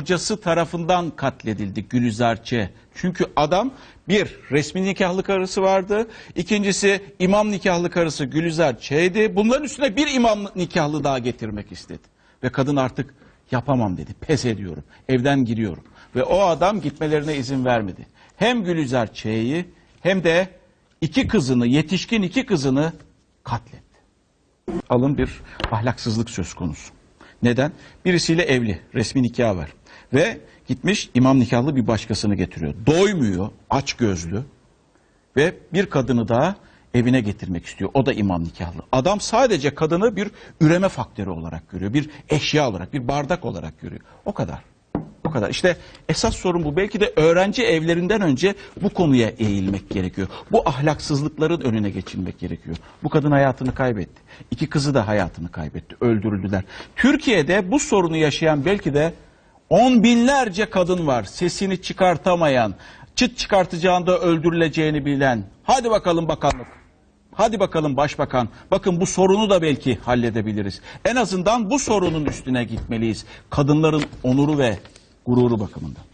kocası tarafından katledildi Gülizar Ç. Çünkü adam bir resmi nikahlı karısı vardı. İkincisi imam nikahlı karısı Gülizar Ç'ydi. Bunların üstüne bir imam nikahlı daha getirmek istedi. Ve kadın artık yapamam dedi. Pes ediyorum. Evden giriyorum. Ve o adam gitmelerine izin vermedi. Hem Gülizar Ç'yi hem de iki kızını, yetişkin iki kızını katletti. Alın bir ahlaksızlık söz konusu. Neden? Birisiyle evli, resmi nikah var. Ve gitmiş imam nikahlı bir başkasını getiriyor. Doymuyor, aç gözlü. Ve bir kadını daha evine getirmek istiyor. O da imam nikahlı. Adam sadece kadını bir üreme faktörü olarak görüyor. Bir eşya olarak, bir bardak olarak görüyor. O kadar. Kadar. İşte esas sorun bu. Belki de öğrenci evlerinden önce bu konuya eğilmek gerekiyor. Bu ahlaksızlıkların önüne geçilmek gerekiyor. Bu kadın hayatını kaybetti. İki kızı da hayatını kaybetti. Öldürüldüler. Türkiye'de bu sorunu yaşayan belki de on binlerce kadın var. Sesini çıkartamayan, çıt çıkartacağında öldürüleceğini bilen. Hadi bakalım bakanlık. Hadi bakalım başbakan. Bakın bu sorunu da belki halledebiliriz. En azından bu sorunun üstüne gitmeliyiz. Kadınların onuru ve gururu bakımından.